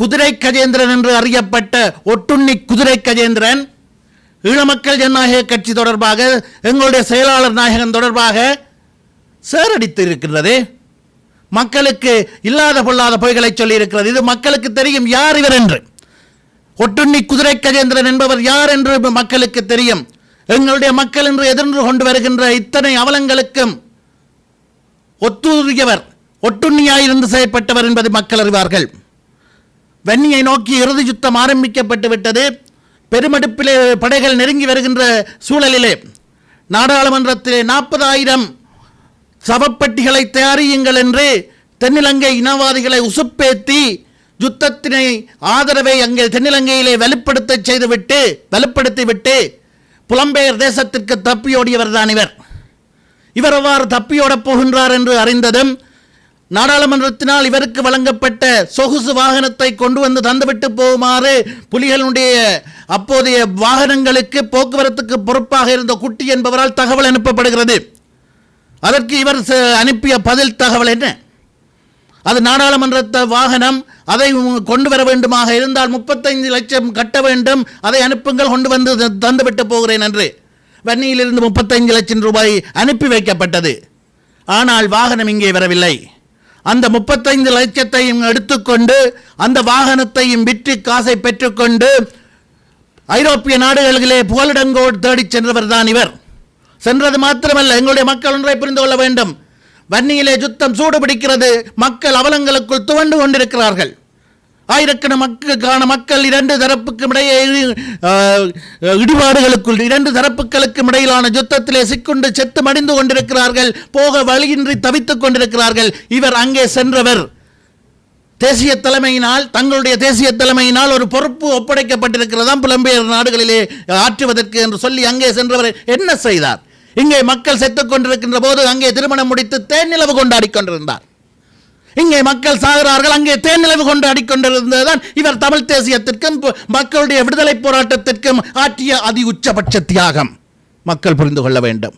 குதிரை கஜேந்திரன் என்று அறியப்பட்ட ஒட்டுண்ணி குதிரை கஜேந்திரன் ஈழமக்கள் ஜனநாயக கட்சி தொடர்பாக எங்களுடைய செயலாளர் நாயகன் தொடர்பாக சேரடித்து இருக்கின்றது மக்களுக்கு இல்லாத பொல்லாத பொய்களை சொல்லி இருக்கிறது இது மக்களுக்கு தெரியும் யார் இவர் என்று. ஒட்டுண்ணி குதிரை கஜேந்திரன் என்பவர் யார் என்று மக்களுக்கு தெரியும். எங்களுடைய மக்கள் என்று எதிர்ந்து கொண்டு வருகின்ற இத்தனை அவலங்களுக்கும் ஒத்துரியவர் ஒட்டுண்ணியாயிருந்து செயற்பட்டவர் என்பதை மக்கள் அறிவார்கள். வன்னியை நோக்கி இறுதி யுத்தம் ஆரம்பிக்கப்பட்டு விட்டது. பெருமடுப்பிலே படைகள் நெருங்கி வருகின்ற சூழலிலே நாடாளுமன்றத்திலே நாற்பதாயிரம் சவப்பட்டிகளை தயாரியுங்கள் என்று தென்னிலங்கை இனவாதிகளை உசுப்பேத்தி யுத்தத்தினை ஆதரவை அங்கே தென்னிலங்கையிலே வலுப்படுத்த செய்துவிட்டு வலுப்படுத்திவிட்டு புலம்பெயர் தேசத்திற்கு தப்பியோடியவர் தான் இவர். இவர் அவ்வாறு தப்பியோடப் போகின்றார் என்று அறிந்ததும் நாடாளுமன்றத்தினால் இவருக்கு வழங்கப்பட்ட சொகுசு வாகனத்தை கொண்டு வந்து தந்துவிட்டு போகுமாறு புலிகளுடைய அப்போதைய வாகனங்களுக்கு போக்குவரத்துக்கு பொறுப்பாக இருந்த குட்டி என்பவரால் தகவல் அனுப்பப்படுகிறது. அதற்கு இவர் ச- அனுப்பிய பதில் தகவல் என்ன? அது நாடாளுமன்றத்த வாகனம் அதை கொண்டு வர வேண்டுமாக இருந்தால் முப்பத்தைந்து லட்சம் கட்ட வேண்டும். அதை அனுப்புங்கள் கொண்டு வந்து தந்துவிட்டு போகிறேன் என்று. வன்னியிலிருந்து முப்பத்தைந்து லட்சம் ரூபாய் அனுப்பி வைக்கப்பட்டது. ஆனால் வாகனம் இங்கே வரவில்லை. அந்த முப்பத்தைந்து லட்சத்தையும் எடுத்துக்கொண்டு அந்த வாகனத்தையும் விற்று காசை பெற்றுக்கொண்டு ஐரோப்பிய நாடுகளிலே புகலிடங்கோடு தேடிச் சென்றவர் தான் இவர். சென்றது மாத்திரமல்ல எங்களுடைய மக்கள் ஒன்றை புரிந்து கொள்ள வேண்டும். வன்னியிலே சுத்தம் சூடு பிடிக்கிறது மக்கள் அவலங்களுக்குள் துவண்டு கொண்டிருக்கிறார்கள். ஆயிரக்கண மக்களுக்கான மக்கள் இரண்டு தரப்புக்கும் இடையே இடிபாடுகளுக்குள் இரண்டு தரப்புகளுக்கும் இடையிலான யுத்தத்திலே சிக்குண்டு செத்து மடிந்து கொண்டிருக்கிறார்கள். போக வழியின்றி தவித்துக் கொண்டிருக்கிறார்கள். இவர் அங்கே சென்றவர். தேசிய தலைமையினால் தங்களுடைய தேசிய தலைமையினால் ஒரு பொறுப்பு ஒப்படைக்கப்பட்டிருக்கிறதாம் புலம்பெயர் நாடுகளிலே ஆற்றுவதற்கு என்று சொல்லி அங்கே சென்றவர் என்ன செய்தார்? இங்கே மக்கள் செத்துக் கொண்டிருக்கின்ற போது அங்கே திருமணம் முடித்து தேன் நிலவு கொண்டாடி கொண்டிருந்தார். இங்கே மக்கள் சாகிறார்கள் அங்கே தேன் நிலவு கொண்டு அடிக்கொண்டிருந்ததுதான் இவர் தமிழ் தேசியத்திற்கும் மக்களுடைய விடுதலை போராட்டத்திற்கும் ஆற்றிய அதி உச்சபட்ச தியாகம். மக்கள் புரிந்து கொள்ள வேண்டும்.